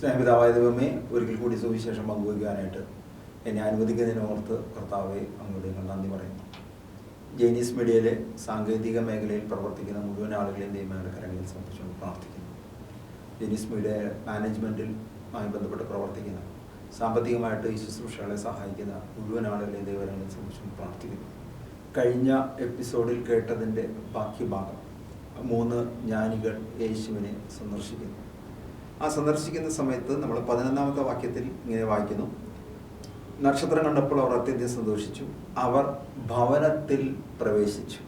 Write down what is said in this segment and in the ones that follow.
സ്നേഹപിതാവായ ദൈവമേ ഒരിക്കൽ കൂടി സുവിശേഷം പങ്കുവയ്ക്കാനായിട്ട് എന്നെ അനുവദിക്കുന്നതിന് ഓർത്ത് കർത്താവെ അങ്ങോട്ട് ഞങ്ങൾ നന്ദി പറയുന്നു. ജൈനീസ് മീഡിയയിലെ സാങ്കേതിക മേഖലയിൽ പ്രവർത്തിക്കുന്ന മുഴുവൻ ആളുകളെയും ദൈവങ്ങളുടെ കരങ്ങളിൽ സംബന്ധിച്ചുകൊണ്ട് പ്രാർത്ഥിക്കുന്നു. ജൈനീസ് മീഡിയ മാനേജ്മെന്റിൽ ആയി ബന്ധപ്പെട്ട് പ്രവർത്തിക്കുന്ന സാമ്പത്തികമായിട്ട് ഈ ശുശ്രൂഷകളെ സഹായിക്കുന്ന മുഴുവൻ ആളുകളെയും ദൈവകരങ്ങളിൽ സംബന്ധിച്ചുകൊണ്ട് പ്രാർത്ഥിക്കുന്നു. കഴിഞ്ഞ എപ്പിസോഡിൽ കേട്ടതിന്റെ ബാക്കി ഭാഗം മൂന്ന് ജ്ഞാനികൾ യേശുവിനെ സന്ദർശിക്കുന്നു. ആ സന്ദർശിക്കുന്ന സമയത്ത് നമ്മൾ പതിനൊന്നാമത്തെ വാക്യത്തിൽ ഇങ്ങനെ വായിക്കുന്നു. നക്ഷത്രം കണ്ടപ്പോൾ അവർ അത്യന്തം സന്തോഷിച്ചു. അവർ ഭവനത്തിൽ പ്രവേശിച്ചു.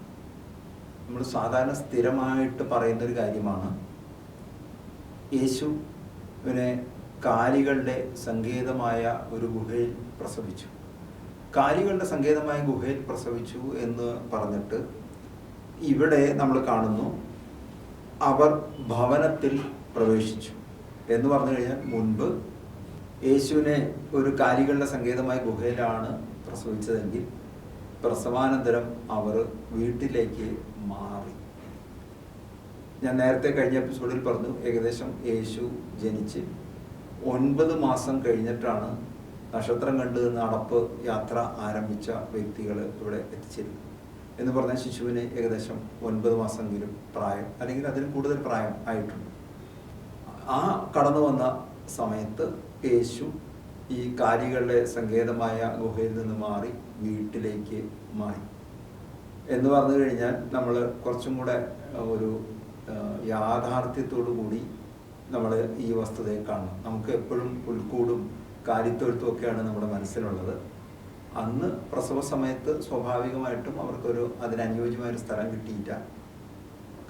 നമ്മൾ സാധാരണ സ്ഥിരമായിട്ട് പറയുന്ന ഒരു കാര്യമാണ്. യേശു ഇവനെ കാലികളുടെ സങ്കേതമായ ഒരു ഗുഹയിൽ പ്രസവിച്ചു. കാലികളുടെ സങ്കേതമായ ഗുഹയിൽ പ്രസവിച്ചു എന്ന് പറഞ്ഞിട്ട് ഇവിടെ നമ്മൾ കാണുന്നു. അവർ ഭവനത്തിൽ പ്രവേശിച്ചു. എന്ന് പറഞ്ഞു കഴിഞ്ഞാൽ മുൻപ് യേശുവിനെ ഒരു കാലികളുടെ സങ്കേതമായ ഗുഹയിലാണ് പ്രസവിച്ചതെങ്കിൽ പ്രസവാനന്തരം അവർ വീട്ടിലേക്ക് മാറി. ഞാൻ നേരത്തെ കഴിഞ്ഞ എപ്പിസോഡിൽ പറഞ്ഞു ഏകദേശം യേശു ജനിച്ച് ഒൻപത് മാസം കഴിഞ്ഞിട്ടാണ് നക്ഷത്രം കണ്ട് നടപ്പ് യാത്ര ആരംഭിച്ച വ്യക്തികൾ ഇവിടെ എത്തിച്ചേരുന്നത്. എന്ന് പറഞ്ഞാൽ ശിശുവിന് ഏകദേശം ഒൻപത് മാസമെങ്കിലും പ്രായം അല്ലെങ്കിൽ അതിന് കൂടുതൽ പ്രായം ആയിട്ടുണ്ട്. ആ കടന്നു വന്ന സമയത്ത് യേശു ഈ കാലികളുടെ സങ്കേതമായ ഗുഹയിൽ നിന്ന് മാറി വീട്ടിലേക്ക് മാറി. എന്ന് പറഞ്ഞു കഴിഞ്ഞാൽ നമ്മൾ കുറച്ചും കൂടെ ഒരു യാഥാർത്ഥ്യത്തോടു കൂടി നമ്മൾ ഈ വസ്തുതയെ കാണണം. നമുക്ക് എപ്പോഴും പുൽക്കൂടും കാലിത്തൊഴുത്തും ഒക്കെയാണ് നമ്മുടെ മനസ്സിലുള്ളത്. അന്ന് പ്രസവ സമയത്ത് സ്വാഭാവികമായിട്ടും അവർക്കൊരു അതിനനുയോജ്യമായ ഒരു സ്ഥലം കിട്ടിയില്ല.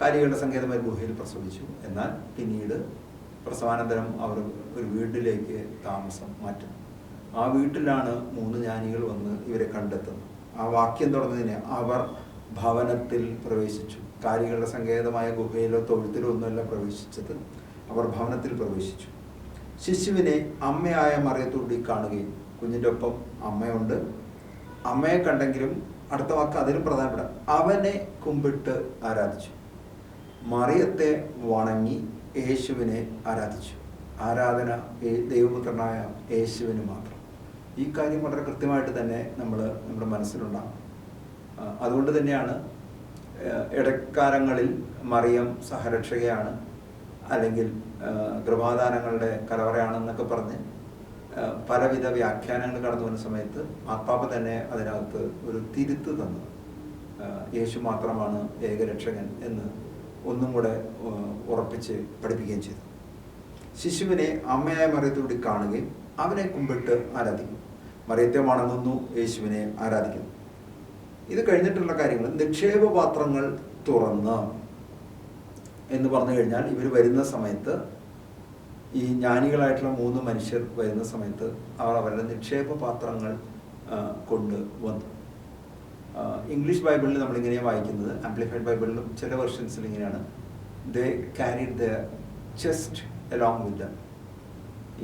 കാലികളുടെ സങ്കേതമായ ഗുഹയിൽ പ്രസവിച്ചു. എന്നാൽ പിന്നീട് പ്രസവാനന്തരം അവർ ഒരു വീട്ടിലേക്ക് താമസം മാറ്റുന്നു. ആ വീട്ടിലാണ് മൂന്ന് ജ്ഞാനികൾ വന്ന് ഇവരെ കണ്ടെത്തുന്നത്. ആ വാക്യം തുടങ്ങുന്നതിന് അവർ ഭവനത്തിൽ പ്രവേശിച്ചു. കാര്യങ്ങളുടെ സങ്കേതമായ ഗുഹയിലോ തൊഴുത്തിലോ ഒന്നുമല്ല പ്രവേശിച്ചത്. അവർ ഭവനത്തിൽ പ്രവേശിച്ചു. ശിശുവിനെ അമ്മയായ മറിയത്തോടി കാണുകയും കുഞ്ഞിന്റെ ഒപ്പം അമ്മയുണ്ട്. അമ്മയെ കണ്ടെങ്കിലും അടുത്ത വാക്ക് അതിലും പ്രധാനപ്പെട്ട അവനെ കുമ്പിട്ട് ആരാധിച്ചു. മറിയത്തെ വണങ്ങി യേശുവിനെ ആരാധിച്ചു. ആരാധന ദൈവപുത്രനായ യേശുവിന് മാത്രം. ഈ കാര്യം വളരെ കൃത്യമായിട്ട് തന്നെ നമ്മൾ നമ്മുടെ മനസ്സിലുണ്ടാകും. അതുകൊണ്ട് തന്നെയാണ് ഇടക്കാലങ്ങളിൽ മറിയം സഹരക്ഷകയാണ് അല്ലെങ്കിൽ കൃപാദാനങ്ങളുടെ കലവറയാണെന്നൊക്കെ പറഞ്ഞ് പലവിധ വ്യാഖ്യാനങ്ങൾ കടന്നു വന്ന സമയത്ത് മാപ്പാപ്പ തന്നെ അതിനകത്ത് ഒരു തിരുത്ത് തന്നു. യേശു മാത്രമാണ് ഏകരക്ഷകൻ എന്ന് ഒന്നും കൂടെ ഉറപ്പിച്ച് പഠിപ്പിക്കുകയും ചെയ്തു. ശിശുവിനെ അമ്മയായ മറിയത്തോടി കാണുകയും അവനെ കുമ്പിട്ട് ആരാധിക്കും. മറിയത്തെ വണങ്ങുന്നു യേശുവിനെ ആരാധിക്കുന്നു. ഇത് കഴിഞ്ഞിട്ടുള്ള കാര്യങ്ങൾ നിക്ഷേപപാത്രങ്ങൾ തുറന്ന് എന്ന് പറഞ്ഞു കഴിഞ്ഞാൽ ഇവർ വരുന്ന സമയത്ത് ഈ ജ്ഞാനികളായിട്ടുള്ള മൂന്ന് മനുഷ്യർ വരുന്ന സമയത്ത് അവർ അവരുടെ നിക്ഷേപപാത്രങ്ങൾ കൊണ്ട് വന്നു. ഇംഗ്ലീഷ് ബൈബിളിൽ നമ്മളിങ്ങനെയാണ് വായിക്കുന്നത് ആംപ്ലിഫൈഡ് ബൈബിളിലും ചില വെർഷൻസിൽ ഇങ്ങനെയാണ്. They carried the chest along with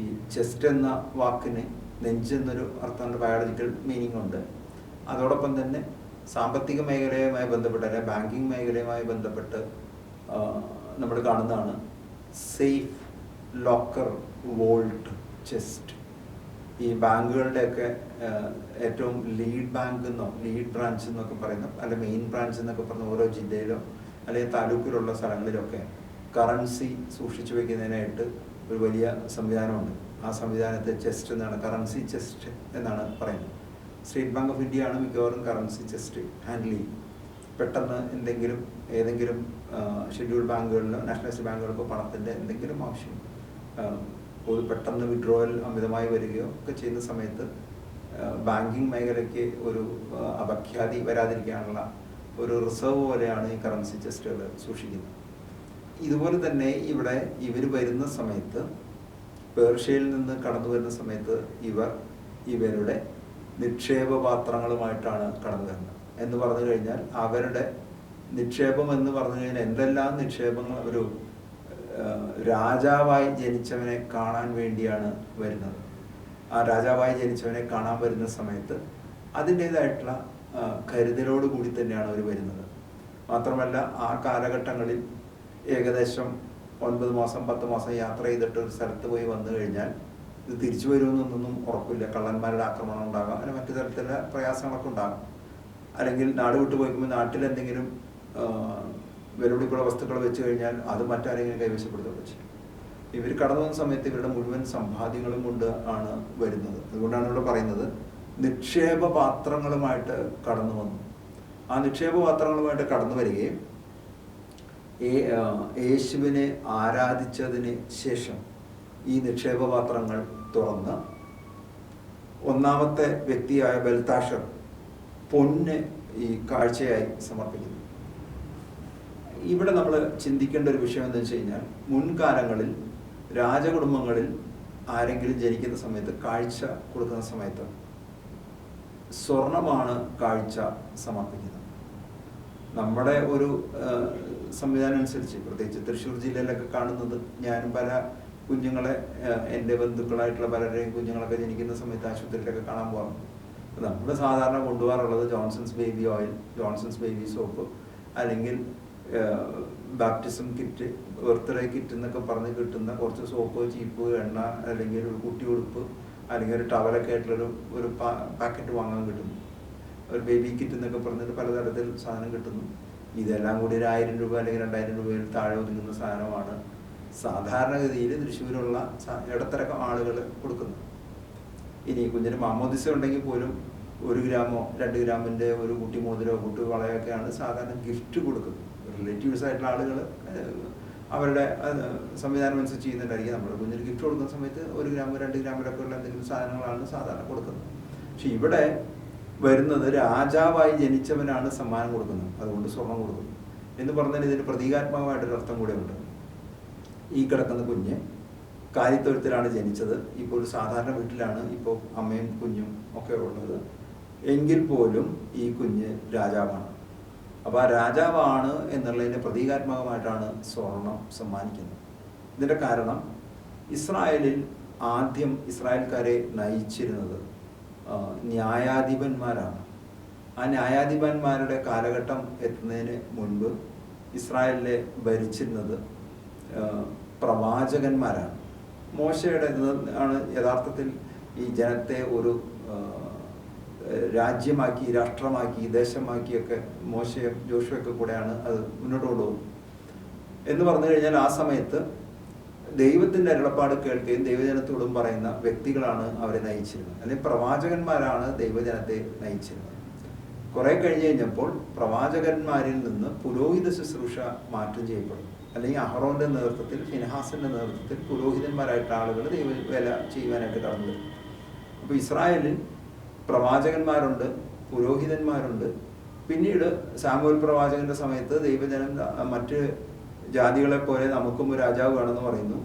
ഈ ചെസ്റ്റ് എന്ന വാക്കിന് നെഞ്ച് എന്നൊരു അർത്ഥമുണ്ട് ബയോളജിക്കൽ മീനിങ് ഉണ്ട്. അതോടൊപ്പം തന്നെ സാമ്പത്തിക മേഖലയുമായി ബന്ധപ്പെട്ട് അല്ലെങ്കിൽ ബാങ്കിങ് മേഖലയുമായി ബന്ധപ്പെട്ട് നമ്മൾ കാണുന്നതാണ് സേഫ് ലോക്കർ വോൾട്ട് ചെസ്റ്റ് ഈ ബാങ്കുകളുടെയൊക്കെ ഏറ്റവും ലീഡ് ബാങ്ക് എന്നോ ലീഡ് ബ്രാഞ്ച് എന്നൊക്കെ പറയുന്ന അല്ല മെയിൻ ബ്രാഞ്ച് എന്നൊക്കെ പറഞ്ഞ ഓരോ ജില്ലയിലോ അല്ലെങ്കിൽ താലൂക്കിലുള്ള സ്ഥലങ്ങളിലൊക്കെ കറൻസി സൂക്ഷിച്ചു വെക്കുന്നതിനായിട്ട് ഒരു വലിയ സംവിധാനമുണ്ട്. ആ സംവിധാനത്തെ ചെസ്റ്റ് എന്നാണ് കറൻസി ചെസ്റ്റ് എന്നാണ് പറയുന്നത്. സ്റ്റേറ്റ് ബാങ്ക് ഓഫ് ഇന്ത്യ ആണ് മിക്കവാറും കറൻസി ചെസ്റ്റ് ഹാൻഡിൽ ചെയ്യും പെട്ടെന്ന് എന്തെങ്കിലും ഏതെങ്കിലും ഷെഡ്യൂൾ ബാങ്കുകളിലോ നാഷണലൈസ്ഡ് ബാങ്കുകൾക്കോ പണത്തിന്റെ എന്തെങ്കിലും ആവശ്യം ഒരു പെട്ടെന്ന് വിഡ്രോവൽ അമിതമായി വരികയോ ഒക്കെ ചെയ്യുന്ന സമയത്ത് ബാങ്കിങ് മേഖലയ്ക്ക് ഒരു അപഖ്യാതി വരാതിരിക്കാനുള്ള ഒരു റിസർവ് പോലെയാണ് ഈ കറൻസി ചെസ്റ്റുകൾ സൂക്ഷിക്കുന്നത്. ഇതുപോലെ തന്നെ ഇവിടെ ഇവർ വരുന്ന സമയത്ത് പേർഷ്യയിൽ നിന്ന് കടന്നു വരുന്ന സമയത്ത് ഇവർ ഇവരുടെ നിക്ഷേപ പാത്രങ്ങളുമായിട്ടാണ് കടന്നു വരുന്നത്. എന്ന് പറഞ്ഞു കഴിഞ്ഞാൽ അവരുടെ നിക്ഷേപം എന്ന് പറഞ്ഞു കഴിഞ്ഞാൽ എന്തെല്ലാം നിക്ഷേപങ്ങൾ ഒരു രാജാവായി ജനിച്ചവനെ കാണാൻ വേണ്ടിയാണ് വരുന്നത്. ആ രാജാവായി ജനിച്ചവനെ കാണാൻ വരുന്ന സമയത്ത് അതിന്റെതായിട്ടുള്ള കരുതലോട് കൂടി തന്നെയാണ് അവർ വരുന്നത്. മാത്രമല്ല ആ കാലഘട്ടങ്ങളിൽ ഏകദേശം ഒൻപത് മാസം പത്ത് മാസം യാത്ര ചെയ്തിട്ട് ഒരു സ്ഥലത്ത് പോയി വന്നു കഴിഞ്ഞാൽ ഇത് തിരിച്ചു വരുമെന്നൊന്നും ഉറപ്പില്ല. കള്ളന്മാരുടെ ആക്രമണം ഉണ്ടാകാം. അങ്ങനെ മറ്റു തരത്തിലുള്ള പ്രയാസങ്ങളൊക്കെ ഉണ്ടാകാം. അല്ലെങ്കിൽ നാട് വിട്ടു പോയിക്കുമ്പോൾ നാട്ടിൽ എന്തെങ്കിലും വിലപിടിപ്പുള്ള വസ്തുക്കൾ വെച്ച് കഴിഞ്ഞാൽ അത് മറ്റാരെങ്കിലും കൈവശപ്പെടുത്തുകയൊക്കെ ചെയ്യും. ഇവർ കടന്നു വന്ന സമയത്ത് ഇവരുടെ മുഴുവൻ സമ്പാദ്യങ്ങളും കൊണ്ട് ആണ് വരുന്നത്. അതുകൊണ്ടാണ് ഇവിടെ പറയുന്നത് നിക്ഷേപ പാത്രങ്ങളുമായിട്ട് കടന്നു വന്നു. ആ നിക്ഷേപ പാത്രങ്ങളുമായിട്ട് കടന്നു വരികയും യേശുവിനെ ആരാധിച്ചതിന് ശേഷം ഈ നിക്ഷേപ പാത്രങ്ങൾ തുറന്ന് ഒന്നാമത്തെ വ്യക്തിയായ ബൽത്താഷർ പൊന്ന് ഈ കാഴ്ചയായി സമർപ്പിക്കുന്നു. ഇവിടെ നമ്മൾ ചിന്തിക്കേണ്ട ഒരു വിഷയം എന്ന് വെച്ച് കഴിഞ്ഞാൽ മുൻകാലങ്ങളിൽ രാജകുടുംബങ്ങളിൽ ആരെങ്കിലും ജനിക്കുന്ന സമയത്ത് കാഴ്ച കൊടുക്കുന്ന സമയത്ത് സ്വർണമാണ് കാഴ്ച സമർപ്പിക്കുന്നത്. നമ്മുടെ ഒരു സംവിധാനം അനുസരിച്ച് പ്രത്യേകിച്ച് തൃശ്ശൂർ ജില്ലയിലൊക്കെ കാണുന്നത് ഞാനും പല കുഞ്ഞുങ്ങളെ എന്റെ ബന്ധുക്കളായിട്ടുള്ള പലരുടെയും കുഞ്ഞുങ്ങളൊക്കെ ജനിക്കുന്ന സമയത്ത് ആശുപത്രിയിലൊക്കെ കാണാൻ പോകാറുണ്ട് നമ്മൾ സാധാരണ കൊണ്ടുപോകാറുള്ളത് Johnson's baby oil Johnson's baby soap അല്ലെങ്കിൽ ബാപ്റ്റിസം കിറ്റ് ബർത്ത്ഡേ കിറ്റ് എന്നൊക്കെ പറഞ്ഞ് കിട്ടുന്ന കുറച്ച് സോപ്പ് ചീപ്പ് എണ്ണ അല്ലെങ്കിൽ ഒരു കുട്ടി ഉടുപ്പ് അല്ലെങ്കിൽ ഒരു ടവലൊക്കെ ആയിട്ടുള്ളൊരു ഒരു പാക്കറ്റ് വാങ്ങാൻ കിട്ടുന്നു. ഒരു ബേബി കിറ്റ് എന്നൊക്കെ പറഞ്ഞിട്ട് പലതരത്തിൽ സാധനം കിട്ടുന്നു. ഇതെല്ലാം കൂടി ഒരു ആയിരം രൂപ അല്ലെങ്കിൽ രണ്ടായിരം രൂപയിൽ താഴെ ഒതുങ്ങുന്ന സാധനമാണ് സാധാരണഗതിയിൽ തൃശ്ശൂരുള്ള ഇടത്തരക്കം ഇടത്തരം ആളുകൾ കൊടുക്കുന്നത്. ഇനി കുഞ്ഞിന് മാമോദിസ ഉണ്ടെങ്കിൽ പോലും ഒരു ഗ്രാമോ രണ്ട് ഗ്രാമിന്റെ ഒരു കുട്ടി മോതിരോ കുട്ടി വളയൊക്കെയാണ് സാധാരണ ഗിഫ്റ്റ് കൊടുക്കുന്നത്. റിലേറ്റീവ്സ് ആയിട്ടുള്ള ആളുകൾ അവരുടെ സംവിധാനം അനുസരിച്ച് ചെയ്യുന്നുണ്ടായിരിക്കും. നമ്മൾ കുഞ്ഞിന് ഗിഫ്റ്റ് കൊടുക്കുന്ന സമയത്ത് ഒരു ഗ്രാം രണ്ട് ഗ്രാമിലൊക്കെ ഉള്ള എന്തെങ്കിലും സാധനങ്ങളാണ് സാധാരണ കൊടുക്കുന്നത്. പക്ഷെ ഇവിടെ വരുന്നത് രാജാവായി ജനിച്ചവനാണ് സമ്മാനം കൊടുക്കുന്നത്. അതുകൊണ്ട് സ്വർണം കൊടുക്കുന്നു. എന്ന് പറഞ്ഞാൽ ഇതിന് പ്രതീകാത്മകമായിട്ടൊരു അർത്ഥം കൂടെ ഉണ്ട് ഈ കിടക്കുന്ന കുഞ്ഞ് കാലിത്തൊഴുത്തിലാണ് ജനിച്ചത്. ഇപ്പോൾ ഒരു സാധാരണ വീട്ടിലാണ് ഇപ്പോൾ അമ്മയും കുഞ്ഞും ഒക്കെ ഉള്ളത്. എങ്കിൽ പോലും ഈ കുഞ്ഞ് രാജാവാണ്. അപ്പോൾ ആ രാജാവാണ് എന്നുള്ളതിന് പ്രതീകാത്മകമായിട്ടാണ് സ്വർണം സമ്മാനിക്കുന്നത്. ഇതിന്റെ കാരണം ഇസ്രായേലിൽ ആദ്യം ഇസ്രായേൽക്കാരെ നയിച്ചിരുന്നത് ന്യായാധിപന്മാരാണ്. ആ ന്യായാധിപന്മാരുടെ കാലഘട്ടം എത്തുന്നതിന് മുൻപ് ഇസ്രായേലിനെ ഭരിച്ചിരുന്നത് പ്രവാചകന്മാരാണ്. മോശയുടെ ആണ് യഥാർത്ഥത്തിൽ ഈ ജനത്തെ ഒരു രാജ്യമാക്കി രാഷ്ട്രമാക്കി ദേശമാക്കിയൊക്കെ മോശയും ജോഷുവൊക്കെ കൂടെയാണ് അത് മുന്നോട്ട് കൊണ്ടുപോകും എന്ന് പറഞ്ഞു കഴിഞ്ഞാൽ ആ സമയത്ത് ദൈവത്തിന്റെ അരുളപ്പാട് കേൾക്കുകയും ദൈവജനത്തോടും പറയുന്ന വ്യക്തികളാണ് അവരെ നയിച്ചിരുന്നത്. അല്ലെങ്കിൽ പ്രവാചകന്മാരാണ് ദൈവജനത്തെ നയിച്ചിരുന്നത്. കുറെ കഴിഞ്ഞ് കഴിഞ്ഞപ്പോൾ പ്രവാചകന്മാരിൽ നിന്ന് പുരോഹിത ശുശ്രൂഷ മാറ്റം ചെയ്യപ്പെടും അല്ലെങ്കിൽ അഹറോന്റെ നേതൃത്വത്തിൽ ഫിൻഹാസിന്റെ നേതൃത്വത്തിൽ പുരോഹിതന്മാരായിട്ട് ആളുകൾ ദൈവ വേല ചെയ്യുവാനായിട്ട് കടന്നു വരും. അപ്പോൾ ഇസ്രായേലിൽ പ്രവാചകന്മാരുണ്ട് പുരോഹിതന്മാരുണ്ട്. പിന്നീട് സാമൂൽ പ്രവാചകന്റെ സമയത്ത് ദൈവജനം മറ്റ് ജാതികളെ പോലെ നമുക്കും ഒരു രാജാവ് വേണമെന്ന് പറയുന്നു.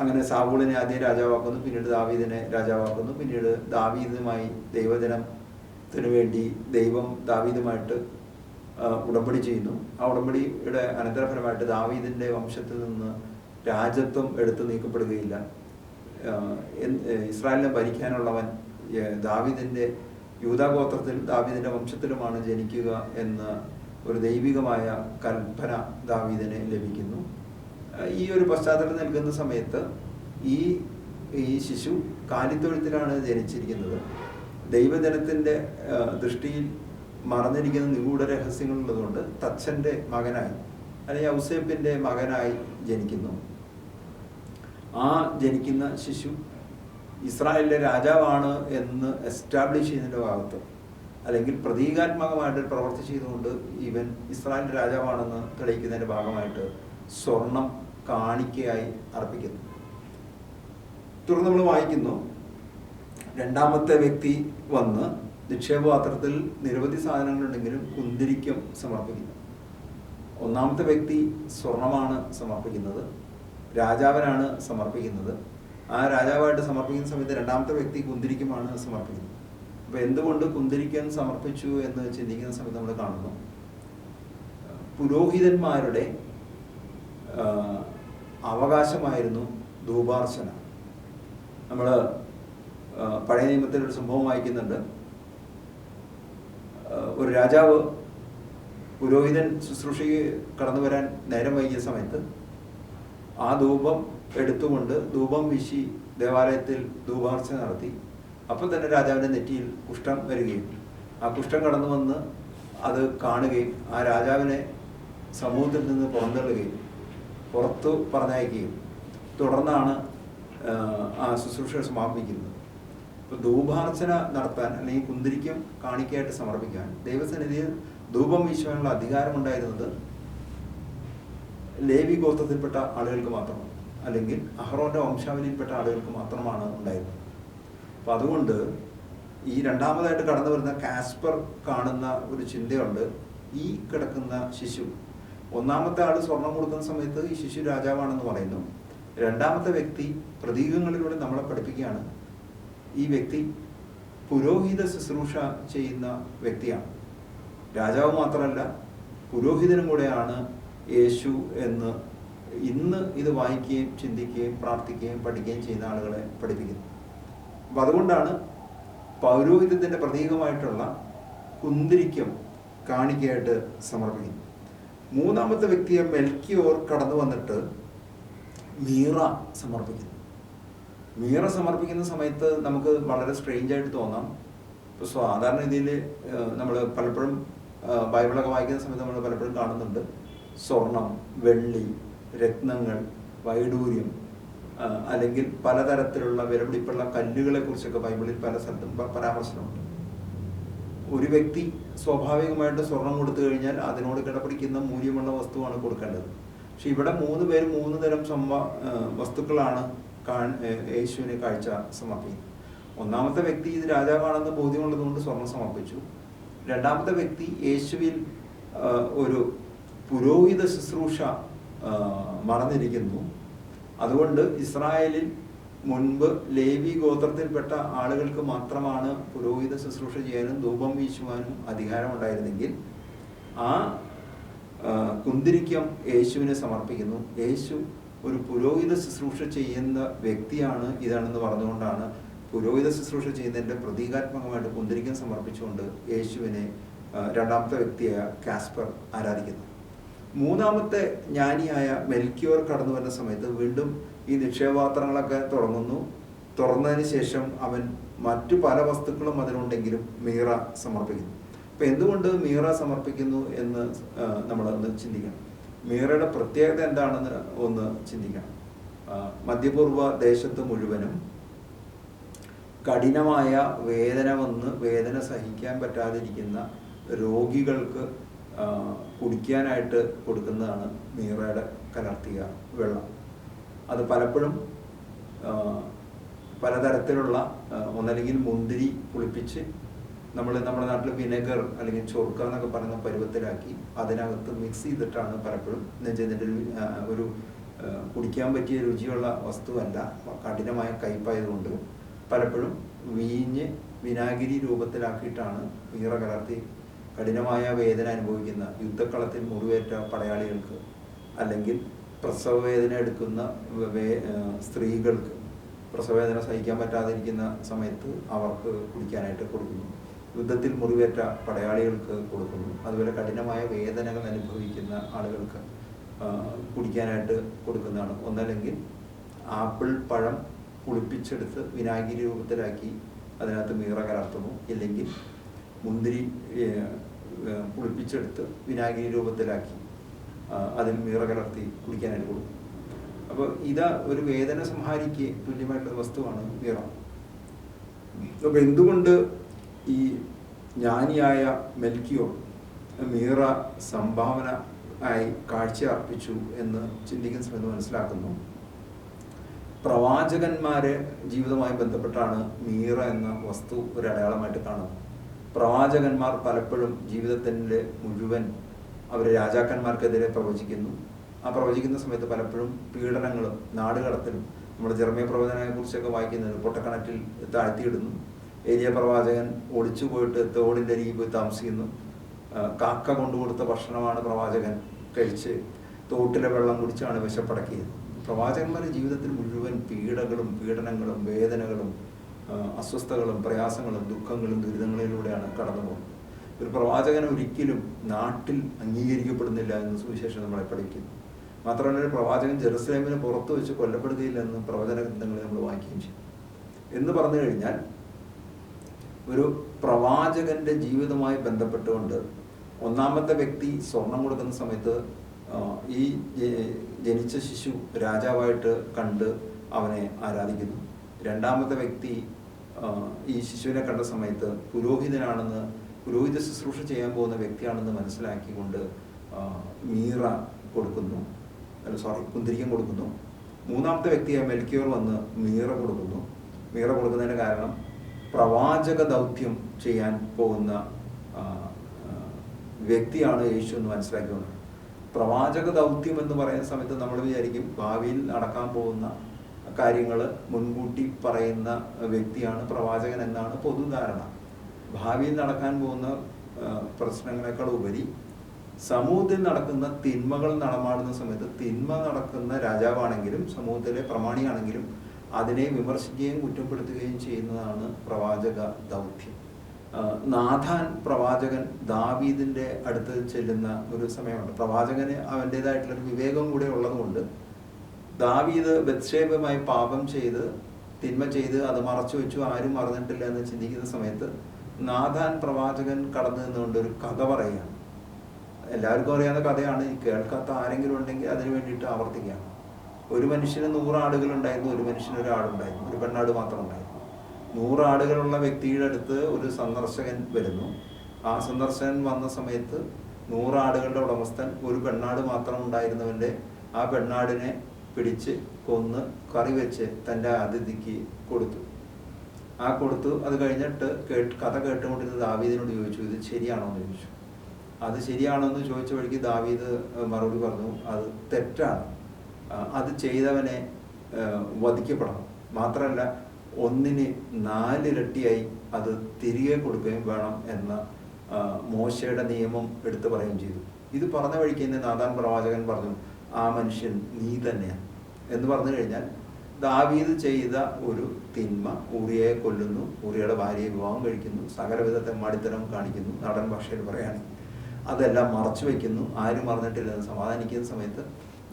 അങ്ങനെ സാവൂളിനെ ആദ്യം രാജാവാക്കുന്നു പിന്നീട് ദാവീദിനെ രാജാവാക്കുന്നു പിന്നീട് ദാവീദുമായി ദൈവജനത്തിനു വേണ്ടി ദൈവം ദാവീദുമായിട്ട് ഉടമ്പടി ചെയ്യുന്നു. ആ ഉടമ്പടിയുടെ അനന്തരഫലമായിട്ട് ദാവീദിന്റെ വംശത്തിൽ നിന്ന് രാജ്യത്വം എടുത്തു നീക്കപ്പെടുകയില്ല. ഇസ്രായേലിനെ ഭരിക്കാനുള്ളവൻ ഏ, ദാവീദിന്റെ യൂതാഗോത്രത്തിൽ ദാവിദിന്റെ വംശത്തിലുമാണ് ജനിക്കുക എന്ന ഒരു ദൈവികമായ കൽപ്പന ദാവീദിന് ലഭിക്കുന്നു. ഈ ഒരു പശ്ചാത്തലം നൽകുന്ന സമയത്ത് ഈ ഈ ശിശു കാലിത്തൊഴുത്തിലാണ് ജനിച്ചിരിക്കുന്നത്. ദൈവജനത്തിന്റെ ദൃഷ്ടിയിൽ മറന്നിരിക്കുന്ന നിഗൂഢ രഹസ്യങ്ങളുള്ളതുകൊണ്ട് തച്ചന്റെ മകനായി അല്ലെങ്കിൽ ഔസേപ്പിന്റെ മകനായി ജനിക്കുന്നു. ആ ജനിക്കുന്ന ശിശു ഇസ്രായേലിലെ രാജാവാണ് എന്ന് എസ്റ്റാബ്ലിഷ് ചെയ്യുന്നതിന്റെ ഭാഗത്ത് അല്ലെങ്കിൽ പ്രതീകാത്മകമായിട്ട് പ്രവർത്തി ചെയ്തുകൊണ്ട് ഇവൻ ഇസ്രായേൽ രാജാവാണെന്ന് തെളിയിക്കുന്നതിന്റെ ഭാഗമായിട്ട് സ്വർണം കാണിക്കയായി അർപ്പിക്കുന്നു. തുടർന്ന് നമ്മൾ വായിക്കുന്നു രണ്ടാമത്തെ വ്യക്തി വന്ന് നിക്ഷേപപാത്രത്തിൽ നിരവധി സാധനങ്ങളുണ്ടെങ്കിലും കുന്തിരിക്കം സമർപ്പിക്കുന്നു. ഒന്നാമത്തെ വ്യക്തി സ്വർണമാണ് സമർപ്പിക്കുന്നത് രാജാവനാണ് സമർപ്പിക്കുന്നത്. ആ രാജാവായിട്ട് സമർപ്പിക്കുന്ന സമയത്ത് രണ്ടാമത്തെ വ്യക്തി കുന്തിരിക്കുമാണ് സമർപ്പിക്കുന്നത്. അപ്പൊ എന്തുകൊണ്ട് കുന്തിരിക്കൻ സമർപ്പിച്ചു എന്ന് ചിന്തിക്കുന്ന സമയത്ത് നമ്മൾ കാണുന്നു. പുരോഹിതന്മാരുടെ അവകാശമായിരുന്നു ധൂപാർച്ചന. നമ്മൾ പഴയ നിയമത്തിൽ ഒരു സംഭവം വായിക്കുന്നുണ്ട്. ഒരു രാജാവ് പുരോഹിതൻ ശുശ്രൂഷയ്ക്ക് കടന്നു വരാൻ നേരം വൈകിയ സമയത്ത് ആ ധൂപം എടുത്തുകൊണ്ട് ധൂപം വീശി ദേവാലയത്തിൽ ധൂപാർച്ച നടത്തി. അപ്പം തന്നെ രാജാവിന്റെ നെറ്റിയിൽ കുഷ്ഠം വരികയും. ആ കുഷ്ഠം കടന്നു വന്ന് അത് കാണുകയും ആ രാജാവിനെ സമൂഹത്തിൽ നിന്ന് പുറന്തള്ളുകയും പുറത്തു പറഞ്ഞയക്കുകയും. തുടർന്നാണ് ആ, ശുശ്രൂഷ സമാപിക്കുന്നത്. ഇപ്പോൾ ധൂപാർച്ചന നടത്താൻ അല്ലെങ്കിൽ കുന്തിരിക്കം കാണിക്കയായിട്ട് സമർപ്പിക്കാൻ ദൈവസന്നിധിയിൽ ധൂപം വീശുവാനുള്ള അധികാരമുണ്ടായിരുന്നത് ലേവി ഗോത്രത്തിൽപ്പെട്ട ആളുകൾക്ക് മാത്രമാണ്. അല്ലെങ്കിൽ അഹ്റോന്റെ വംശാവലിയിൽപ്പെട്ട ആളുകൾക്ക് മാത്രമാണ് ഉണ്ടായിരുന്നത്. അപ്പം അതുകൊണ്ട് ഈ രണ്ടാമതായിട്ട് കടന്നു വരുന്ന കാസ്പർ കാണുന്ന ഒരു ചിന്തയുണ്ട്. ഈ കിടക്കുന്ന ശിശു. ഒന്നാമത്തെ ആൾ സ്വർണം കൊടുക്കുന്ന സമയത്ത് ഈ ശിശു രാജാവാണെന്ന് പറയുന്നു. രണ്ടാമത്തെ വ്യക്തി പ്രതീകങ്ങളിലൂടെ നമ്മളെ പഠിപ്പിക്കുകയാണ്. ഈ വ്യക്തി പുരോഹിത ശുശ്രൂഷ ചെയ്യുന്ന വ്യക്തിയാണ്. രാജാവ് മാത്രമല്ല പുരോഹിതനും കൂടെയാണ് യേശു എന്ന് ഇന്ന് ഇത് വായിക്കുകയും ചിന്തിക്കുകയും പ്രാർത്ഥിക്കുകയും പഠിക്കുകയും ചെയ്യുന്ന ആളുകളെ പഠിപ്പിക്കുന്നു. അപ്പം അതുകൊണ്ടാണ് പൗരോഹിത്യത്തിന്റെ പ്രതീകമായിട്ടുള്ള കുന്തിരിക്കം കാണിക്കയായിട്ട് സമർപ്പിക്കുന്നത്. മൂന്നാമത്തെ വ്യക്തിയെ മെൽക്കിയോർ കടന്നു വന്നിട്ട് മീറ സമർപ്പിക്കുന്നു. മീറ സമർപ്പിക്കുന്ന സമയത്ത് നമുക്ക് വളരെ സ്ട്രെയിഞ്ച് ആയിട്ട് തോന്നാം. ഇപ്പോൾ സാധാരണ രീതിയിൽ നമ്മൾ പലപ്പോഴും ബൈബിളൊക്കെ വായിക്കുന്ന സമയത്ത് നമ്മൾ പലപ്പോഴും കാണുന്നുണ്ട്. സ്വർണം വെള്ളി രത്നങ്ങൾ വൈഡൂര്യം അല്ലെങ്കിൽ പലതരത്തിലുള്ള വിലപിടിപ്പുള്ള കല്ലുകളെ കുറിച്ചൊക്കെ ബൈബിളിൽ പല സ്ഥലത്തും പരാമർശമുണ്ട്. ഒരു വ്യക്തി സ്വാഭാവികമായിട്ട് സ്വർണം കൊടുത്തു കഴിഞ്ഞാൽ അതിനോട് കിടപിടിക്കുന്ന മൂല്യമുള്ള വസ്തുവാണ് കൊടുക്കേണ്ടത്. പക്ഷെ ഇവിടെ മൂന്ന് പേര് മൂന്ന് തരം സംഭവ വസ്തുക്കളാണ് കാ യേശുവിന് കാഴ്ച സമർപ്പിക്കുന്നത്. ഒന്നാമത്തെ വ്യക്തി ഇത് രാജാവാണെന്ന് ബോധ്യമുള്ളതുകൊണ്ട് സ്വർണം സമർപ്പിച്ചു. രണ്ടാമത്തെ വ്യക്തി യേശുവിൽ ഒരു പുരോഹിത ശുശ്രൂഷ മറന്നിരിക്കുന്നു. അതുകൊണ്ട് ഇസ്രായേലിൽ മുൻപ് ലേവി ഗോത്രത്തിൽപ്പെട്ട ആളുകൾക്ക് മാത്രമാണ് പുരോഹിത ശുശ്രൂഷ ചെയ്യാനും ധൂപം വീശുവാനും അധികാരമുണ്ടായിരുന്നെങ്കിൽ ആ കുന്തിരിക്കം യേശുവിനെ സമർപ്പിക്കുന്നു. യേശു ഒരു പുരോഹിത ശുശ്രൂഷ ചെയ്യുന്ന വ്യക്തിയാണ് ഇതാണെന്ന് പറഞ്ഞുകൊണ്ടാണ് പുരോഹിത ശുശ്രൂഷ ചെയ്യുന്നതിന്റെ പ്രതീകാത്മകമായിട്ട് കുന്തിരിക്കം സമർപ്പിച്ചുകൊണ്ട് യേശുവിനെ രണ്ടാമത്തെ വ്യക്തിയായ കാസ്പർ ആരാധിക്കുന്നു. മൂന്നാമത്തെ ജ്ഞാനിയായ മെൽക്കിയോർ കടന്നു വരുന്ന സമയത്ത് വീണ്ടും ഈ നിക്ഷേപപാത്രങ്ങളൊക്കെ തുടങ്ങുന്നു. തുറന്നതിന് ശേഷം അവൻ മറ്റു പല വസ്തുക്കളും അതിലുണ്ടെങ്കിലും മീറ സമർപ്പിക്കുന്നു. അപ്പൊ എന്തുകൊണ്ട് മീറ സമർപ്പിക്കുന്നു എന്ന് നമ്മൾ ഒന്ന് ചിന്തിക്കണം. മീറയുടെ പ്രത്യേകത എന്താണെന്ന് ഒന്ന് ചിന്തിക്കണം. മധ്യപൂർവ ദേശത്ത് മുഴുവനും കഠിനമായ വേദന വന്ന് വേദന സഹിക്കാൻ പറ്റാതിരിക്കുന്ന രോഗികൾക്ക് കുടിക്കാനായിട്ട് കൊടുക്കുന്നതാണ് മീറയുടെ കലർത്തിയ വെള്ളം. അത് പലപ്പോഴും പലതരത്തിലുള്ള ഒന്നല്ലെങ്കിൽ മുന്തിരി പുളിപ്പിച്ച് നമ്മൾ നമ്മുടെ നാട്ടിൽ വിനെഗർ അല്ലെങ്കിൽ ചൊറുക്ക എന്നൊക്കെ പറയുന്ന പരുവത്തിലാക്കി അതിനകത്ത് മിക്സ് ചെയ്തിട്ടാണ് പലപ്പോഴും നെഞ്ചതിന്റെ ഒരു കുടിക്കാൻ പറ്റിയ രുചിയുള്ള വസ്തുവല്ല കഠിനമായ കയ്പായതുകൊണ്ട് പലപ്പോഴും വീഞ്ഞ് വിനാഗിരി രൂപത്തിലാക്കിയിട്ടാണ് ഈറ കലർത്തി കഠിനമായ വേദന അനുഭവിക്കുന്ന യുദ്ധക്കളത്തിൽ മുറിവേറ്റ പടയാളികൾക്ക് അല്ലെങ്കിൽ പ്രസവ വേദന എടുക്കുന്ന സ്ത്രീകൾക്ക് പ്രസവവേദന സഹിക്കാൻ പറ്റാതിരിക്കുന്ന സമയത്ത് അവർക്ക് കുടിക്കാനായിട്ട് കൊടുക്കുന്നു. യുദ്ധത്തിൽ മുറിവേറ്റ പടയാളികൾക്ക് കൊടുക്കുന്നു. അതുപോലെ കഠിനമായ വേദനകൾ അനുഭവിക്കുന്ന ആളുകൾക്ക് കുടിക്കാനായിട്ട് കൊടുക്കുന്നതാണ്. ഒന്നല്ലെങ്കിൽ ആപ്പിൾ പഴം കുളിപ്പിച്ചെടുത്ത് വിനാഗിരി രൂപത്തിലാക്കി അതിനകത്ത് മീറ കലർത്തുന്നു. ഇല്ലെങ്കിൽ മുന്തിരി പുളിപ്പിച്ചെടുത്ത് വിനാഗിരി രൂപത്തിലാക്കി അതിൽ മീറ കലർത്തി കുടിക്കാനായിട്ട് കൊടുക്കും. അപ്പോൾ ഇതാ ഒരു വേദന സംഹാരിക്ക് തുല്യമായിട്ടുള്ള വസ്തുവാണ് മീറ. അപ്പോൾ എന്തുകൊണ്ട് ഈ ജ്ഞാനിയായ മെൽക്കിയോ മീറ സംഭാവന ആയി കാഴ്ച അർപ്പിച്ചു എന്ന് ചിന്തിക്കുന്ന സമയത്ത് മനസ്സിലാക്കുന്നു? പ്രവാചകന്മാരെ ജീവിതമായി ബന്ധപ്പെട്ടാണ് മീറ എന്ന വസ്തു ഒരു അടയാളമായിട്ട് കാണുന്നത്. പ്രവാചകന്മാർ പലപ്പോഴും ജീവിതത്തിന്റെ മുഴുവൻ അവർ രാജാക്കന്മാർക്കെതിരെ പ്രവചിക്കുന്നു. ആ പ്രവചിക്കുന്ന സമയത്ത് പലപ്പോഴും പീഡനങ്ങളും നാടുകടത്തലും നമ്മുടെ ജർമ്മയ പ്രവചനങ്ങളെ കുറിച്ചൊക്കെ വായിക്കുന്നത് പൊട്ടക്കണറ്റിൽ താഴ്ത്തിയിടുന്നു. ഏരിയ പ്രവാചകൻ ഒളിച്ചു പോയിട്ട് തോടിന്റെ അരികിൽ പോയി താമസിക്കുന്നു. കാക്ക കൊണ്ടുകൊടുത്ത ഭക്ഷണമാണ് പ്രവാചകൻ കഴിച്ച് തോട്ടിലെ വെള്ളം കുടിച്ചാണ് വിശപ്പടക്കിയത്. പ്രവാചകന്മാരുടെ ജീവിതത്തിൽ മുഴുവൻ പീഡകളും പീഡനങ്ങളും വേദനകളും അസ്വസ്ഥകളും പ്രയാസങ്ങളും ദുഃഖങ്ങളും ദുരിതങ്ങളിലൂടെയാണ് കടന്നു പോകുന്നത്. ഒരു പ്രവാചകൻ ഒരിക്കലും നാട്ടിൽ അംഗീകരിക്കപ്പെടുന്നില്ല എന്ന് സുവിശേഷം നമ്മളെ പഠിക്കുന്നു. മാത്രമല്ല ഒരു പ്രവാചകൻ ജെറുസലേമിന് പുറത്തു വെച്ച് കൊല്ലപ്പെടുകയില്ലെന്ന് പ്രവചന ഗ്രന്ഥങ്ങളിൽ നമ്മൾ വായിക്കുകയും ചെയ്യും എന്ന് പറഞ്ഞു കഴിഞ്ഞാൽ ഒരു പ്രവാചകന്റെ ജീവിതമായി ബന്ധപ്പെട്ടുകൊണ്ട് ഒന്നാമത്തെ വ്യക്തി സ്വർണം കൊടുക്കുന്ന സമയത്ത് ഈ ജനിച്ച ശിശു രാജാവായിട്ട് കണ്ട് അവനെ ആരാധിക്കുന്നു. രണ്ടാമത്തെ വ്യക്തി ഈ ശിശുവിനെ കണ്ട സമയത്ത് പുരോഹിതനാണെന്ന് പുരോഹിത ശുശ്രൂഷ ചെയ്യാൻ പോകുന്ന വ്യക്തിയാണെന്ന് മനസ്സിലാക്കിക്കൊണ്ട് മീറ കൊടുക്കുന്നു. അല്ല സോറി കുന്തിരിക്കം കൊടുക്കുന്നു. മൂന്നാമത്തെ വ്യക്തിയെ മെൽക്കിയോർ വന്ന് മീറ കൊടുക്കുന്നു. മീറ കൊടുക്കുന്നതിന് കാരണം പ്രവാചക ദൗത്യം ചെയ്യാൻ പോകുന്ന വ്യക്തിയാണ് യേശു എന്ന് മനസ്സിലാക്കിക്കൊണ്ട് പ്രവാചക ദൗത്യം എന്ന് പറയുന്ന സമയത്ത് നമ്മൾ വിചാരിക്കും ഭാവിയിൽ നടക്കാൻ പോകുന്ന കാര്യങ്ങൾ മുൻകൂട്ടി പറയുന്ന വ്യക്തിയാണ് പ്രവാചകൻ എന്നാണ് പൊതുധാരണ. ഭാവിയിൽ നടക്കാൻ പോകുന്ന പ്രശ്നങ്ങളെക്കാൾ ഉപരി സമൂഹത്തിൽ നടക്കുന്ന തിന്മകൾ നടമാടുന്ന സമയത്ത് തിന്മ നടക്കുന്ന രാജാവാണെങ്കിലും സമൂഹത്തിലെ പ്രമാണിയാണെങ്കിലും അതിനെ വിമർശിക്കുകയും കുറ്റപ്പെടുത്തുകയും ചെയ്യുന്നതാണ് പ്രവാചക ദൗത്യം. നാഥാൻ പ്രവാചകൻ ദാവീദിന്റെ അടുത്ത് ചെല്ലുന്ന ഒരു സമയമുണ്ട്. പ്രവാചകന് അവന്റേതായിട്ടുള്ളൊരു വിവേകം കൂടെ ഉള്ളതുകൊണ്ട് ദാവീദ് ബത്ഷേബുമായി പാപം ചെയ്ത് തിന്മ ചെയ്ത് അത് മറച്ചു വെച്ചു. ആരും മറന്നിട്ടില്ല എന്ന് ചിന്തിക്കുന്ന സമയത്ത് നാഥാൻ പ്രവാചകൻ കടന്നു നിന്നുകൊണ്ട് ഒരു കഥ പറയുകയാണ്. എല്ലാവർക്കും അറിയാവുന്ന കഥയാണ്. കേൾക്കാത്ത ആരെങ്കിലും ഉണ്ടെങ്കിൽ അതിനു വേണ്ടിയിട്ട് ആവർത്തിക്കുകയാണ് ഒരു മനുഷ്യന് നൂറ് ആടുകൾ ഉണ്ടായിരുന്നു ഒരു മനുഷ്യന് ഒരു ആടുണ്ടായിരുന്നു ഒരു പെണ്ണാട് മാത്രം ഉണ്ടായിരുന്നു. നൂറ് ആടുകളുള്ള വ്യക്തിയുടെ അടുത്ത് ഒരു സന്ദർശകൻ വരുന്നു. ആ സന്ദർശകൻ വന്ന സമയത്ത് നൂറ് ആടുകളുടെ ഉടമസ്ഥൻ ഒരു പെണ്ണാട് മാത്രം ഉണ്ടായിരുന്നവന്റെ ആ പെണ്ണാടിനെ പിടിച്ച് കൊന്ന് കറി വെച്ച് തന്റെ അതിഥിക്ക് കൊടുത്തു. ആ കൊടുത്തു. അത് കഴിഞ്ഞിട്ട് കേട്ട് കഥ കേട്ടുകൊണ്ടിരുന്ന ദാവീദിനോട് ചോദിച്ചു ഇത് ശരിയാണോ? എന്ന് ചോദിച്ചു. അത് ശരിയാണോ? എന്ന് ചോദിച്ച വഴിക്ക് ദാവീദ് മറുപടി പറഞ്ഞു അത് തെറ്റാണ്. അത് ചെയ്തവനെ വധിക്കപ്പെടണം. മാത്രമല്ല ഒന്നിന് നാലിരട്ടിയായി അത് തിരികെ കൊടുക്കുകയും വേണം എന്ന മോശയുടെ നിയമം എടുത്തു പറയുകയും ചെയ്തു. ഇത് പറഞ്ഞ വഴിക്ക് തന്നെ നാദാൻ പ്രവാചകൻ പറഞ്ഞു ആ മനുഷ്യൻ നീ തന്നെയാണ്. എന്ന് പറഞ്ഞു കഴിഞ്ഞാൽ ദാവീദ് ചെയ്ത ഒരു തിന്മ ഊറിയയെ കൊല്ലുന്നു ഊറിയയുടെ ഭാര്യയെ വിവാഹം കഴിക്കുന്നു സകലവിധത്തെ മടിത്തരം കാണിക്കുന്നു നടൻ ഭാഷയിൽ പറയുകയാണെങ്കിൽ. അതെല്ലാം മറച്ചു വെക്കുന്നു ആരും മറന്നിട്ടില്ല എന്ന് സമാധാനിക്കുന്ന സമയത്ത്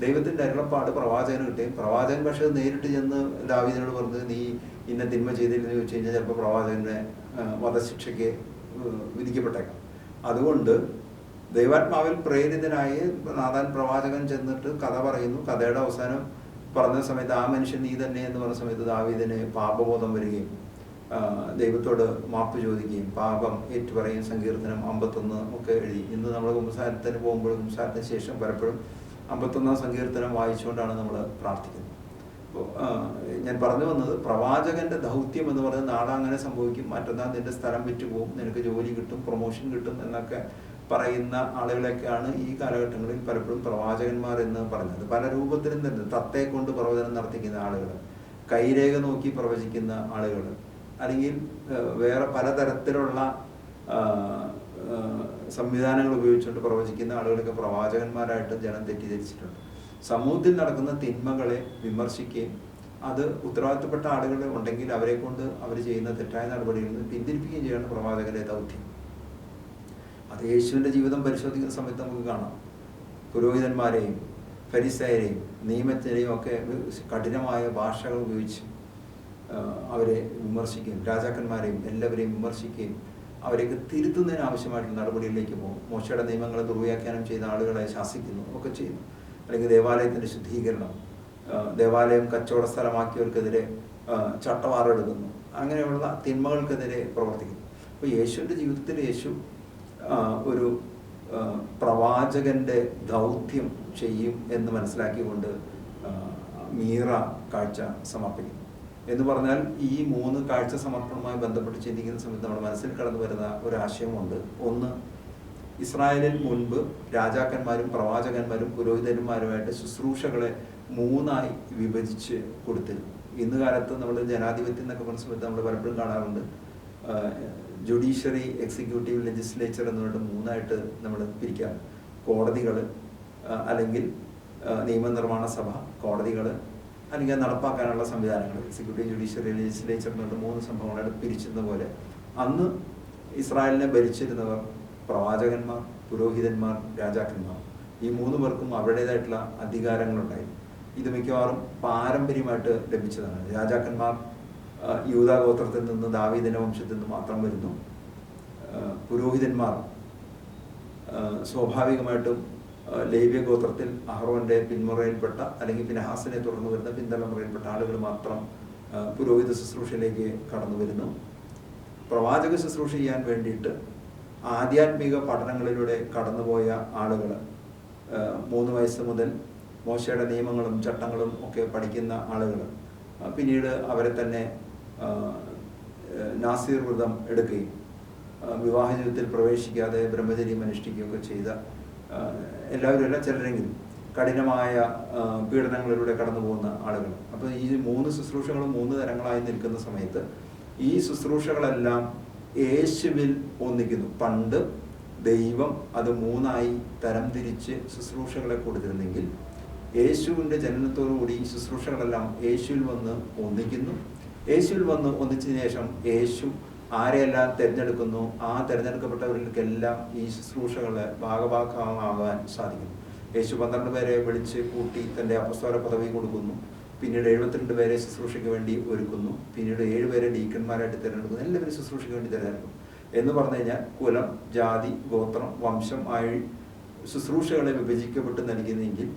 ദൈവത്തിന്റെ അരുളപ്പാട് പ്രവാചകന് കിട്ടുകയും പ്രവാചകൻ പക്ഷേ നേരിട്ട് ചെന്ന് ദാവീദിനോട് പറഞ്ഞ് നീ ഇന്ന തിന്മ ചെയ്തില്ലെന്ന് ചോദിച്ചു കഴിഞ്ഞാൽ ചിലപ്പോൾ പ്രവാചകന്റെ വധശിക്ഷയ്ക്ക് വിധിക്കപ്പെട്ടേക്കാം. അതുകൊണ്ട് ദൈവാത്മാവിൽ പ്രേരിതനായി നാഥാൻ പ്രവാചകൻ ചെന്നിട്ട് കഥ പറയുന്നു കഥയുടെ അവസാനം പറഞ്ഞ സമയത്ത് ആ മനുഷ്യൻ നീ തന്നെ എന്ന് പറഞ്ഞ സമയത്ത് ദാവീദിന് പാപബോധം വരികയും ദൈവത്തോട് മാപ്പ് ചോദിക്കുകയും പാപം ഏറ്റുപറയും സങ്കീർത്തനം അമ്പത്തൊന്ന് ഒക്കെ എഴുതി. ഇന്ന് നമ്മൾ കുംഭസാരത്തിന് പോകുമ്പോഴും കുംഭസാരത്തിന് ശേഷം പലപ്പോഴും അമ്പത്തൊന്നാം സങ്കീർത്തനം വായിച്ചുകൊണ്ടാണ് നമ്മൾ പ്രാർത്ഥിക്കുന്നത്. അപ്പോൾ ഞാൻ പറഞ്ഞു വന്നത് പ്രവാചകന്റെ ദൗത്യം എന്ന് പറയുന്നത് നാളെ അങ്ങനെ സംഭവിക്കും. മറ്റന്നാൾ നിന്റെ സ്ഥലം വിറ്റുപോകും. നിനക്ക് ജോലി കിട്ടും പ്രൊമോഷൻ കിട്ടും എന്നൊക്കെ പറയുന്ന ആളുകളൊക്കെയാണ് ഈ കാലഘട്ടങ്ങളിൽ പലപ്പോഴും പ്രവാചകന്മാർ എന്ന് പറയുന്നത് പല രൂപത്തിലും തന്നെ തത്തെ കൊണ്ട് പ്രവചനം നടത്തിക്കുന്ന ആളുകൾ കൈരേഖ നോക്കി പ്രവചിക്കുന്ന ആളുകൾ അല്ലെങ്കിൽ വേറെ പലതരത്തിലുള്ള സംവിധാനങ്ങൾ ഉപയോഗിച്ചുകൊണ്ട് പ്രവചിക്കുന്ന ആളുകളൊക്കെ പ്രവാചകന്മാരായിട്ട് ജനം തെറ്റിദ്ധരിച്ചിട്ടുണ്ട്. സമൂഹത്തിൽ നടക്കുന്ന തിന്മകളെ വിമർശിക്കുകയും അത് ഉത്തരവാദിത്തപ്പെട്ട ആളുകൾ ഉണ്ടെങ്കിൽ അവരെ കൊണ്ട് അവർ ചെയ്യുന്ന തെറ്റായ നടപടികളിൽ നിന്ന് പിന്തിരിപ്പിക്കുകയും ചെയ്യാണ് പ്രവാചകന്റെ ദൗത്യം. അത് യേശുവിന്റെ ജീവിതം പരിശോധിക്കുന്ന സമയത്ത് നമുക്ക് കാണാം. പുരോഹിതന്മാരെയും ഫരിസയരെയും നിയമത്തിനെയും ഒക്കെ കഠിനമായ ഭാഷകൾ ഉപയോഗിച്ച് അവരെ വിമർശിക്കുകയും രാജാക്കന്മാരെയും എല്ലാവരെയും വിമർശിക്കുകയും അവരെയൊക്കെ തിരുത്തുന്നതിന് ആവശ്യമായിട്ടുള്ള നടപടികളിലേക്ക് പോകും. മോശയുടെ നിയമങ്ങളെ ദുർവ്യാഖ്യാനം ചെയ്ത ആളുകളെ ശാസിക്കുന്നു ഒക്കെ ചെയ്യുന്നു. അല്ലെങ്കിൽ ദേവാലയത്തിന്റെ ശുദ്ധീകരണം ദേവാലയം കച്ചവട സ്ഥലമാക്കിയവർക്കെതിരെ ചട്ടവാറെടുക്കുന്നു അങ്ങനെയുള്ള തിന്മകൾക്കെതിരെ പ്രവർത്തിക്കുന്നു. അപ്പോൾ യേശുവിന്റെ ജീവിതത്തിൽ യേശു ഒരു പ്രവാചകന്റെ ദൗത്യം ചെയ്യും എന്ന് മനസ്സിലാക്കിക്കൊണ്ട് മീറ കാഴ്ച സമർപ്പിക്കും എന്ന് പറഞ്ഞാൽ ഈ മൂന്ന് കാഴ്ച സമർപ്പണവുമായി ബന്ധപ്പെട്ട് ചിന്തിക്കുന്ന സമയത്ത് നമ്മുടെ മനസ്സിൽ കടന്നു വരുന്ന ഒരു ആശയമുണ്ട്. ഒന്ന് ഇസ്രായേലിൽ മുൻപ് രാജാക്കന്മാരും പ്രവാചകന്മാരും പുരോഹിതന്മാരുമായിട്ട് ശുശ്രൂഷകളെ മൂന്നായി വിഭജിച്ച് കൊടുത്തിരുന്നു. ഇന്ന് കാലത്ത് നമ്മൾ ജനാധിപത്യം എന്നൊക്കെ പറഞ്ഞ സമയത്ത് നമ്മൾ പലപ്പോഴും കാണാറുണ്ട്. ജുഡീഷ്യറി എക്സിക്യൂട്ടീവ് ലെജിസ്ലേച്ചർ എന്ന് പറഞ്ഞിട്ട് മൂന്നായിട്ട് നമ്മൾ പിരിക്കാം. കോടതികൾ അല്ലെങ്കിൽ നിയമനിർമ്മാണ സഭ കോടതികൾ അല്ലെങ്കിൽ നടപ്പാക്കാനുള്ള സംവിധാനങ്ങൾ എക്സിക്യൂട്ടീവ് ജുഡീഷ്യറി ലെജിസ്ലേച്ചർ എന്ന് മൂന്ന് സംഭവങ്ങളായിട്ട് പിരിച്ചിരുന്ന പോലെ അന്ന് ഇസ്രായേലിനെ ഭരിച്ചിരുന്നവർ പ്രവാചകന്മാർ പുരോഹിതന്മാർ രാജാക്കന്മാർ. ഈ മൂന്ന് പേർക്കും അവരുടേതായിട്ടുള്ള അധികാരങ്ങളുണ്ടായി. ഇത് മിക്കവാറും പാരമ്പര്യമായിട്ട് ലഭിച്ചതാണ്. രാജാക്കന്മാർ ആ, യൂദാ ഗോത്രത്തിൽ നിന്ന് ദാവീദിന്റെ വംശത്തിൽ നിന്ന് മാത്രം വരുന്നു. പുരോഹിതന്മാർ സ്വാഭാവികമായിട്ടും ലേവ്യ ഗോത്രത്തിൽ അഹ്റോന്റെ പിന്മുറയിൽപ്പെട്ട അല്ലെങ്കിൽ ഫിനഹാസിനെ തുടർന്ന് വരുന്ന പിന്തലമുറയിൽപ്പെട്ട ആളുകൾ മാത്രം പുരോഹിത ശുശ്രൂഷയിലേക്ക് കടന്നു വരുന്നു. പ്രവാചക ശുശ്രൂഷ ചെയ്യാൻ വേണ്ടിയിട്ട് ആധ്യാത്മിക പഠനങ്ങളിലൂടെ കടന്നുപോയ ആളുകൾ മൂന്ന് വയസ്സ് മുതൽ മോശയുടെ നിയമങ്ങളും ചട്ടങ്ങളും ഒക്കെ പഠിക്കുന്ന ആളുകൾ പിന്നീട് അവരെ തന്നെ നാസീർ വ്രതം എടുക്കുകയും വിവാഹ ജീവിതത്തിൽ പ്രവേശിക്കാതെ ബ്രഹ്മചര്യം അനുഷ്ഠിക്കുകയൊക്കെ ചെയ്ത എല്ലാവരും അല്ല ചിലരെങ്കിലും കഠിനമായ പീഡനങ്ങളിലൂടെ കടന്നു പോകുന്ന ആളുകൾ. അപ്പോൾ ഈ മൂന്ന് ശുശ്രൂഷകളും മൂന്ന് തരങ്ങളായി നിൽക്കുന്ന സമയത്ത് ഈ ശുശ്രൂഷകളെല്ലാം യേശുവിൽ ഒന്നിക്കുന്നു. പണ്ട് ദൈവം അത് മൂന്നായി തരംതിരിച്ച് ശുശ്രൂഷകളെ കൊടുത്തിരുന്നെങ്കിൽ യേശുവിന്റെ ജനനത്തോടുകൂടി ഈ ശുശ്രൂഷകളെല്ലാം യേശുവിൽ വന്ന് ഒന്നിക്കുന്നു. യേശുവിൽ വന്ന് ഒന്നിച്ചതിന് ശേഷം യേശു ആരെയെല്ലാം തിരഞ്ഞെടുക്കുന്നു ആ തിരഞ്ഞെടുക്കപ്പെട്ടവർക്കെല്ലാം ഈ ശുശ്രൂഷകളെ ഭാഗഭാഗമാകാൻ സാധിക്കുന്നു. യേശു പന്ത്രണ്ട് പേരെ വിളിച്ച് കൂട്ടി തന്റെ അപസ്തോല പദവി കൊടുക്കുന്നു. പിന്നീട് എഴുപത്തിരണ്ട് പേരെ ശുശ്രൂഷയ്ക്ക് വേണ്ടി ഒരുക്കുന്നു. പിന്നീട് ഏഴുപേരെ ഡീക്കന്മാരായിട്ട് തിരഞ്ഞെടുക്കുന്നു. എല്ലാവരും ശുശ്രൂഷയ്ക്ക് വേണ്ടി തിരഞ്ഞെടുക്കും എന്ന് പറഞ്ഞു കഴിഞ്ഞാൽ കുലം ജാതി ഗോത്രം വംശം ആയി ശുശ്രൂഷകളെ വിഭജിക്കപ്പെട്ട് നൽകുന്നെങ്കിൽ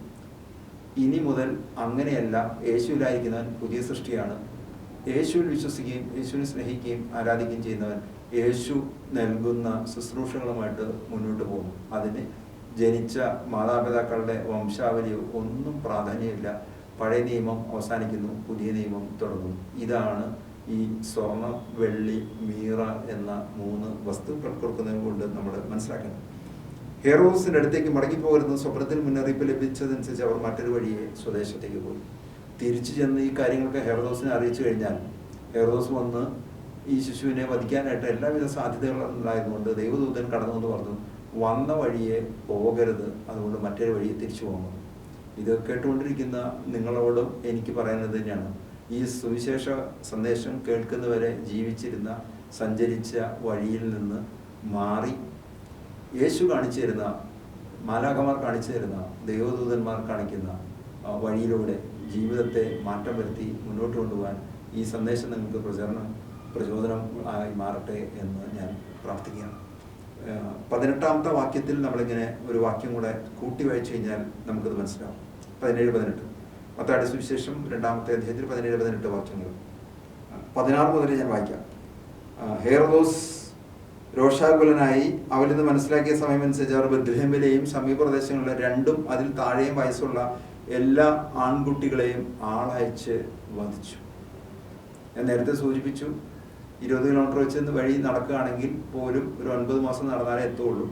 ഇനി മുതൽ അങ്ങനെയല്ല യേശുവിലായിരിക്കുന്നവൻ പുതിയ സൃഷ്ടിയാണ് യേശുവിൽ വിശ്വസിക്കുകയും യേശുവിനെ സ്നേഹിക്കുകയും ആരാധിക്കുകയും ചെയ്യുന്നവൻ യേശു നൽകുന്ന ശുശ്രൂഷകളുമായിട്ട് മുന്നോട്ട് പോകും അതിന് ജനിച്ച മാതാപിതാക്കളുടെ വംശാവലിയോ ഒന്നും പ്രാധാന്യമില്ല. പഴയ നിയമം അവസാനിക്കുന്നു പുതിയ നിയമം തുടങ്ങുന്നു. ഇതാണ് ഈ സ്വർണം വെള്ളി മീറ എന്ന മൂന്ന് വസ്തുക്കൾ കൊടുക്കുന്നത് കൊണ്ട് നമ്മൾ മനസ്സിലാക്കണം ഹെറോസിന്റെ അടുത്തേക്ക് മടങ്ങിപ്പോകരുന്ന സ്വപ്നത്തിൽ മുന്നറിയിപ്പ് ലഭിച്ചതനുസരിച്ച് അവർ മറ്റൊരു വഴിയെ സ്വദേശത്തേക്ക് പോയി. തിരിച്ചു ചെന്ന് ഈ കാര്യങ്ങളൊക്കെ ഹെറദോസിനെ അറിയിച്ചു കഴിഞ്ഞാൽ ഹെറദോസ് വന്ന് ഈ ശിശുവിനെ വധിക്കാനായിട്ട് എല്ലാവിധ സാധ്യതകളും ഉണ്ടായിരുന്നുകൊണ്ട് ദൈവദൂതൻ കടന്നു എന്ന് പറഞ്ഞു വന്ന വഴിയെ പോകരുത്. അതുകൊണ്ട് മറ്റൊരു വഴിയെ തിരിച്ചു പോകണം. ഇത് കേട്ടുകൊണ്ടിരിക്കുന്ന നിങ്ങളോടും എനിക്ക് പറയുന്നത് തന്നെയാണ്. ഈ സുവിശേഷ സന്ദേശം കേൾക്കുന്നവരെ ജീവിച്ചിരുന്ന സഞ്ചരിച്ച വഴിയിൽ നിന്ന് മാറി യേശു കാണിച്ചു തരുന്ന മാലാഖമാർ കാണിച്ചു തരുന്ന ദൈവദൂതന്മാർ കാണിക്കുന്ന വഴിയിലൂടെ ജീവിതത്തെ മാറ്റം വരുത്തി മുന്നോട്ട് കൊണ്ടുപോകാൻ ഈ സന്ദേശം നിങ്ങൾക്ക് പ്രചരണം പ്രചോദനം ആയി മാറട്ടെ എന്ന് ഞാൻ പ്രാർത്ഥിക്കുകയാണ്. പതിനെട്ടാമത്തെ വാക്യത്തിൽ നമ്മളിങ്ങനെ ഒരു വാക്യം കൂടെ കൂട്ടി വായിച്ചു കഴിഞ്ഞാൽ നമുക്കത് മനസ്സിലാവും. പതിനേഴ് പതിനെട്ട്. പത്താടി സുവിശേഷം രണ്ടാമത്തെ അധ്യായത്തിൽ പതിനേഴ് പതിനെട്ട് വാക്യങ്ങൾ. പതിനാറ് മുതൽ ഞാൻ വായിക്കാം. ഹെയർദോസ് രോഷാകുലനായി അവരിൽ നിന്ന് മനസ്സിലാക്കിയ സമയമനുസരിച്ച് അവർ ബദ്രഹമിലെയും സമീപ പ്രദേശങ്ങളിലെ രണ്ടും അതിൽ താഴെയും വയസ്സുള്ള എല്ലാ ആൺകുട്ടികളെയും ആളയച്ച് വധിച്ചു. ഞാൻ നേരത്തെ സൂചിപ്പിച്ചു ഇരുപത് കിലോമീറ്റർ വെച്ച് ഇന്ന് വഴി നടക്കുകയാണെങ്കിൽ പോലും ഒരു ഒൻപത് മാസം നടന്നാലേ എത്തുള്ളൂ.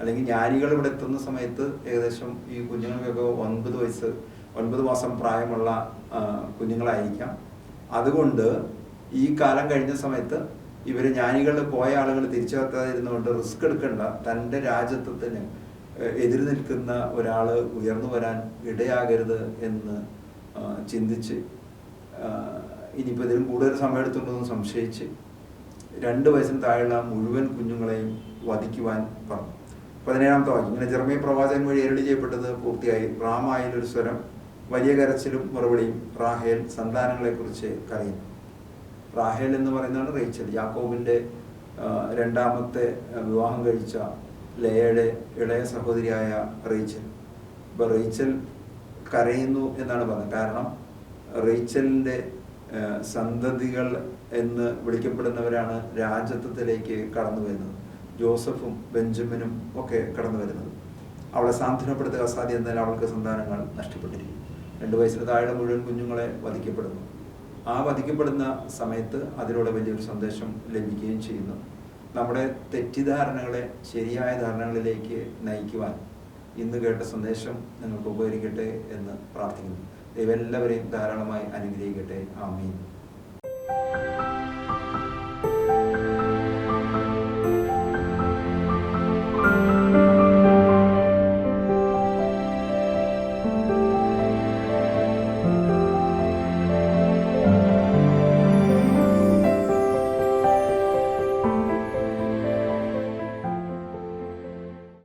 അല്ലെങ്കിൽ ജ്ഞാനികൾ ഇവിടെ എത്തുന്ന സമയത്ത് ഏകദേശം ഈ കുഞ്ഞുങ്ങൾക്കൊക്കെ ഒൻപത് വയസ്സ് ഒൻപത് മാസം പ്രായമുള്ള കുഞ്ഞുങ്ങളായിരിക്കാം. അതുകൊണ്ട് ഈ കാലം കഴിഞ്ഞ സമയത്ത് ഇവർ ജ്ഞാനികളിൽ പോയ ആളുകൾ തിരിച്ചെത്താതിരുന്നുകൊണ്ട് റിസ്ക് എടുക്കേണ്ട. തന്റെ രാജ്യത്വത്തിന് എതിര് നിൽക്കുന്ന ഒരാൾ ഉയർന്നു വരാൻ ഇടയാകരുത് എന്ന് ചിന്തിച്ച് ഇനിയിപ്പോൾ ഇതിലും കൂടുതൽ സമയം എടുത്തുണ്ടെന്ന് സംശയിച്ച് രണ്ട് വയസ്സിന് താഴെയുള്ള മുഴുവൻ കുഞ്ഞുങ്ങളെയും വധിക്കുവാൻ പറഞ്ഞു. പതിനേഴാമത്തെ വാക്യം. ഇങ്ങനെ ജർമ്മയ പ്രവാചകൻ വഴി എരളി ചെയ്യപ്പെട്ടത് പൂർത്തിയായി. റാമായിൽ ഒരു സ്വരം വലിയ കരച്ചിലും മറുപടിയും റാഹേൽ സന്താനങ്ങളെക്കുറിച്ച് കരയുന്നു. റാഹേൽ എന്ന് പറയുന്നതാണ് റേച്ചൽ. യാക്കോബിന്റെ രണ്ടാമത്തെ വിവാഹം കഴിച്ച ലയയുടെ ഇളയ സഹോദരിയായ റേച്ചൽ. ഇപ്പൊ റേച്ചൽ കരയുന്നു എന്നാണ് പറഞ്ഞത്. കാരണം റേച്ചലിന്റെ സന്തതികൾ എന്ന് വിളിക്കപ്പെടുന്നവരാണ് രാജത്വത്തിലേക്ക് കടന്നു വരുന്നത്. ജോസഫും ബെഞ്ചമിനും ഒക്കെ കടന്നു വരുന്നത്. അവളെ സാന്ത്വനപ്പെടുത്തുക അസാധ്യം എന്നാൽ അവൾക്ക് സന്താനങ്ങൾ നഷ്ടപ്പെട്ടിരിക്കും. രണ്ട് വയസ്സിന് താഴെ മുഴുവൻ കുഞ്ഞുങ്ങളെ വധിക്കപ്പെടുന്നു. ആ വധിക്കപ്പെടുന്ന സമയത്ത് അതിലൂടെ വലിയൊരു സന്ദേശം ലഭിക്കുകയും ചെയ്യുന്നു. നമ്മുടെ തെറ്റിദ്ധാരണകളെ ശരിയായ ധാരണകളിലേക്ക് നയിക്കുവാൻ ഇന്ന് കേട്ട സന്ദേശം നിങ്ങൾക്ക് ഉപകരിക്കട്ടെ എന്ന് പ്രാർത്ഥിക്കുന്നു. ദൈവം എല്ലാവരെയും ധാരാളമായി അനുഗ്രഹിക്കട്ടെ. ആമീൻ.